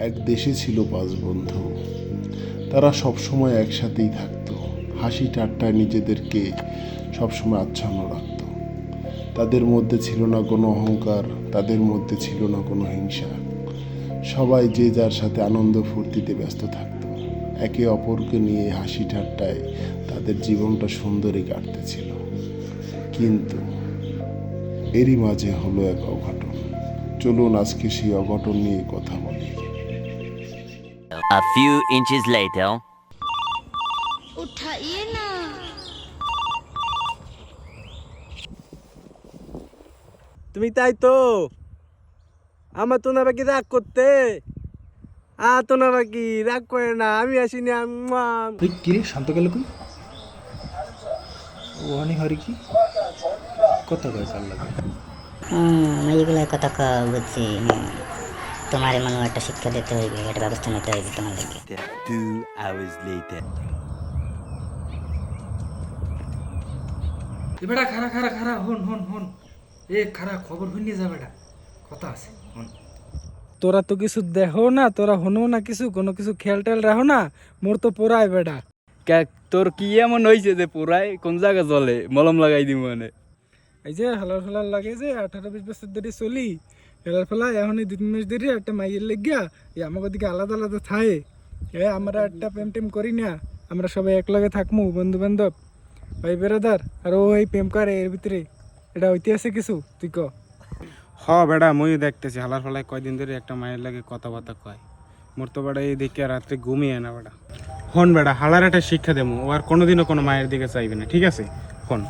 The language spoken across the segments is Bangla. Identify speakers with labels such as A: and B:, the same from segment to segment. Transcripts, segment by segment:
A: এক দেশে ছিল পাঁচ বন্ধু। তারা সবসময় একসাথেই থাকতো। হাসি ঠাট্টায় নিজেদেরকে সবসময় আচ্ছন্ন রাখতো। তাদের মধ্যে ছিল না কোনো অহংকার, তাদের মধ্যে ছিল না কোনো হিংসা। সবাই যে যার সাথে আনন্দ ফুর্তিতে ব্যস্ত থাকতো, একে অপরকে নিয়ে হাসি ঠাট্টায় তাদের জীবনটা সুন্দরই কাটতেছিল। কিন্তু এরই মাঝে হলো এক অঘটন। চলুন আজকে সেই অঘটন নিয়ে কথা বলি।
B: A few inches later.
C: उठाइए ना
D: তুমি তাই তো আমার তো না বাকি রাগ করতে আ তো না বাকি রাগ করে না আমি আসিনি আম্মা-
E: তুই কিরে শান্ত গেল কই ও অনেক হরি কি কত কয় চাল লাগে
F: হুম এইগুলোর কথা ক বুঝছি হুম। তোমার এমন একটা শিক্ষা দিতে হইবে একটা ব্যবস্থা নিতে হইবে তোমার লাগে
B: Two hours
E: এ বেটা খারা খারা খারা হন হন হন। এ খারা খবর হইনি যা বেটা। কথা আছে হন।
D: তোরা তো কিছু দেখো না তোরা হনো না কিছু কোনো কিছু খেয়াল টেল রাখো না মোর তো পোড়ায় বেটা।
G: তোর কি এমন হয়েছে যে পুরাই কোন জায়গা চলে মলম লাগাই দিব মানে।
D: এই যে হালার ফালার লাগে যে আঠারো বিশ বছর ধরে চলি হেলার ফেলা এখন দুই তিন মাস ধরে একটা মাইয়ের লেগিয়া এই আমাকে দিকে আলাদা আলাদা থায়ে। এ, আমরা একটা প্রেম টেম করি না, আমরা সবাই একলগে থাকমু বন্ধু বান্ধব ভাই বেড়াদার আর ও এই প্রেম করে এর ভিতরে। এটা ঐতিহাসিক কিছু, তুই ক?
H: হ বেড়া মই দেখতেছি, হালার ফালায় কয়দিন ধরে একটা মায়ের লাগে কথাবার্তা কয়। মোর তো বেড়া এই দেখে রাত্রে ঘুমিয়ে না বেড়া। হন বেড়া, হালার একটা শিক্ষা দেবো ও আর কোনোদিনও কোনো মায়ের দিকে চাইবে না, ঠিক আছে? হন।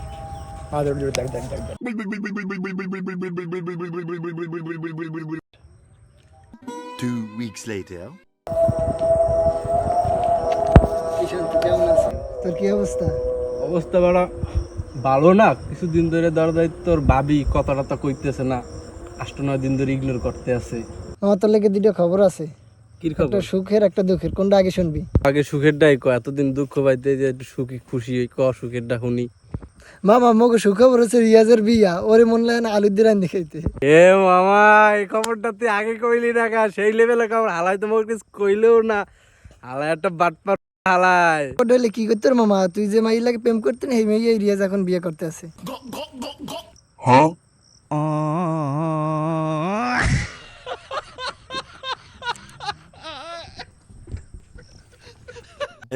B: Two weeks later.
D: তোর কি অবস্থা?
G: অবস্থা বড় ভালো না। কিছুদিন ধরে দরদাই তোর ভাবি কথা টথা কইতেছে না। আষ্ট নয় দিন ধরে ইগনোর করতে আছে।
D: আমার তোর লেগে দুটো খবর আছে।
G: কি
D: একটা সুখের একটা দুঃখের। কোনটা আগে শুনবি?
G: আগে সুখের ডাই ক এতদিন দুঃখ পাইতে যে একটু সুখী খুশি হই ক সুখের ডা শুনি।
D: মামা মোকে সুখবর হচ্ছে রিয়াজের বিয়া। ওরে মন লাগে না আলুর দিয়ে রান্ধি খাইতে
G: এ মামা এই খবরটা তুই আগে কইলি না কা সেই লেভেলে খবর হালাই তোমার কিছু কইলেও না। হালাই একটা বাটপার হালাই।
D: কি করতে মামা? তুই যে মাই লাগে প্রেম করতে না এই মেয়ে রিয়াজ এখন বিয়ে করতে আছে।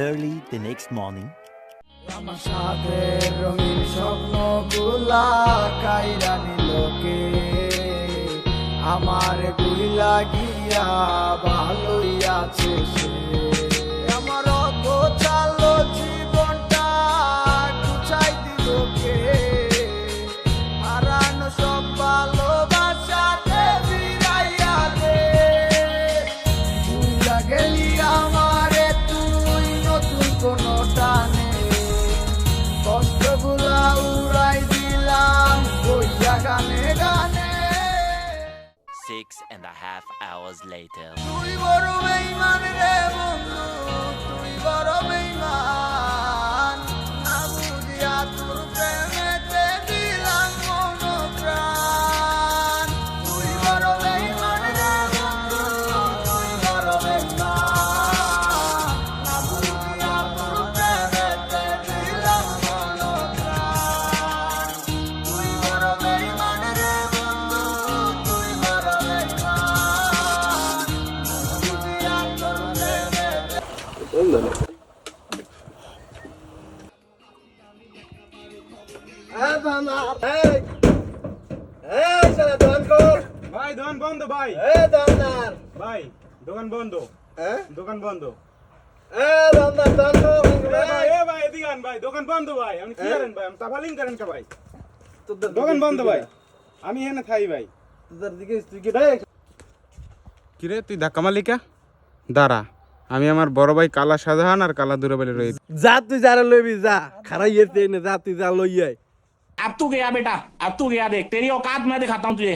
B: Early the next morning.
D: রঙিন স্বপ্নগুলা কাইরা নিলকে আমার গুলি লাগিয়া ভালোই আছে সে।
B: Half hours later.
H: দোকান বন্ধ দোকান বন্ধ এ ভাই এ ভাই এদিকে আন ভাই দোকান বন্ধ ভাই আপনি কি করেন ভাই আমি তাফালিং করেন কে ভাই দোকান বন্ধ ভাই আমি এখানে থাই ভাই কিরে তুই ধাক্কা মালিকা দাঁড়া আমি আমার বড় ভাই কালা শাহজাহান আর কালা দুরাবালি রয়েছে
G: যা তুই যারা লইবি যা খারাইয়ে নে যা তুই যা লইয়াই
I: अब तू गया बेटा अब तू गया देख तेरी औकात मैं दिखाता हूँ तुझे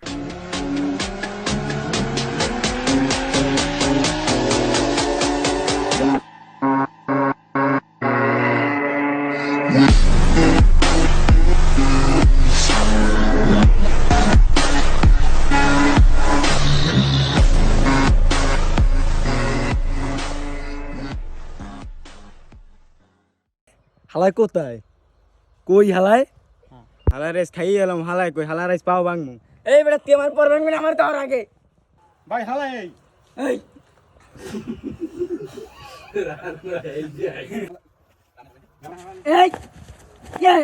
C: হালাই কোথায় কই হালাই? হালাই রাইস খাই এলাম হালাই কই? হালাই রাইস পাও বাংমু। এই বেটা তুই আমার পর বাংবি না আমার তো আগে।
H: ভাই হালাই এই।
C: এই এই।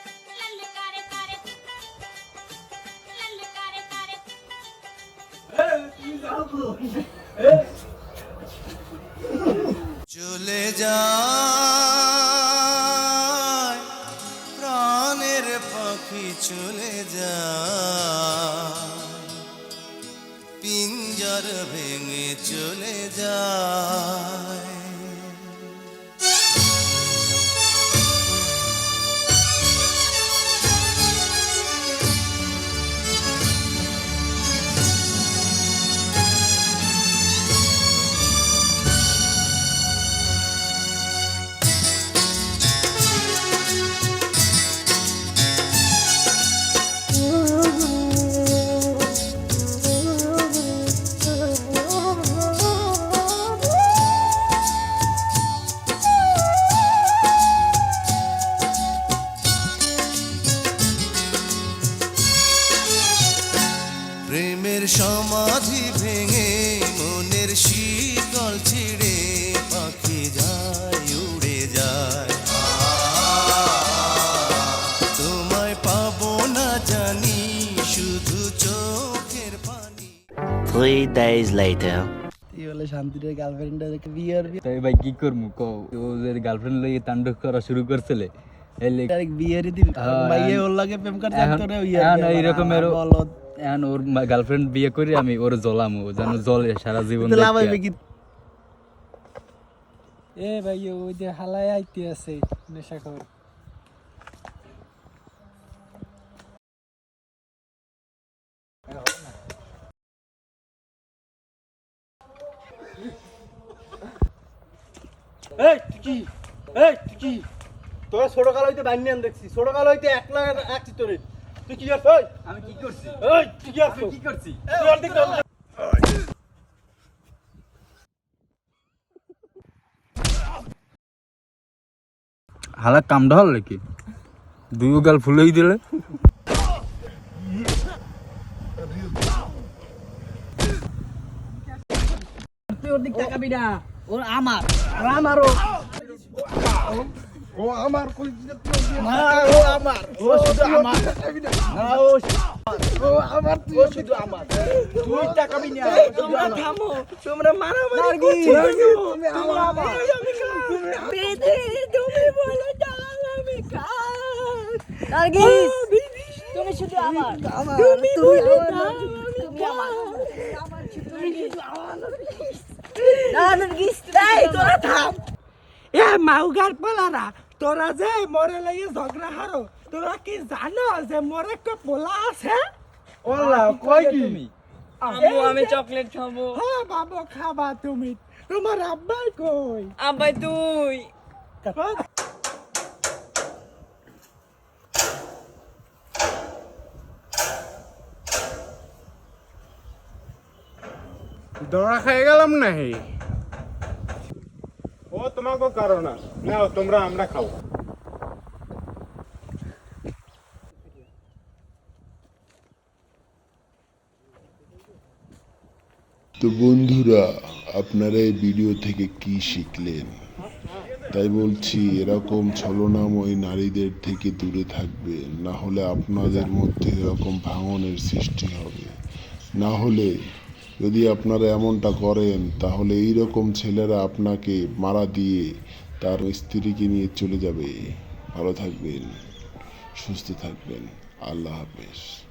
J: পাখি চলে যা পিঞ্জর ভেঙে চলে যায়।
B: Three days later.
C: বলে শান্তির গার্লফ্রেন্ডের বিয়ের
G: তাই ভাই কি করব কও ও গার্লফ্রেন্ড লইয়ে তাণ্ডব করা শুরু করছিলে এই লে-
C: বিয়ের দিন মাইয়ে
G: এখন-
C: ওর
G: গার্লফ্রেন্ড বিয়ে করে আমি ওর জ্বলামো যেন জলে সারা জীবন
D: এ ভাই ওই যে হালাই আইতে আছে নেশা খবর।
C: এই তুই কি? এই তুই কি? তোরা ছোট কাল হইতে বান্যান দেখছি ছোট কাল হইতে এক লাখ তোরে। তুই কি করছ ওই
G: আমি কি করছি?
C: এই তুই কি করছ
G: কি করছি?
C: তুই আর
G: হালা কামটা হল নাকি? দুই গাল ফুলেই দিলে।
C: তুই ওর দিক তাকাবি না ওর আমার। আর আমারও।
A: ও আমার
C: না ও আমার। ও শুধু আমার। না ও ও আমার তুই ও শুধু আমার। তুই তাকাবি না। তোমরা থামো। তোমরা মারামারি করছ। তুমি আমার। তুমি বলে দাও আমি
F: নার্গিস তুমি শুধু আমার। তুমি তুমি আমার। তুমি আমার। তুমি শুধু আমার। না নার্গিস এই তোরা থাম।
D: এ মাউগার পোলারা তোরা যে মরে লাগে ঝগড়া হারো তোরা কি জানো যে মরে একটা পোলা আছে?
C: ওলা কই কি?
D: আম্মু আমি চকলেট খাব। হ্যাঁ বাবু খাবা তুমি। তোমার আব্বাই কই?
C: আব্বাই তুই।
H: দৌড়া খেয়ে গেলাম না হে ও তোমাকে কারও না। নাও তোমরা আমরা খাও
A: তো বন্ধুরা আপনারা এই ভিডিও থেকে কি শিখলেন? তাই বলছি এরকম ছলনাময় নারীদের থেকে দূরে থাকবে। না হলে আপনাদের মধ্যে এরকম ভাঙনের সৃষ্টি হবে। না হলে যদি আপনারা এমনটা করেন, তাহলে এই রকম ছেলেরা আপনাকে মারা দিয়ে তার স্ত্রীকে নিয়ে চলে যাবে। ভালো থাকবেন, সুস্থ থাকবেন। আল্লাহ হাফেজ।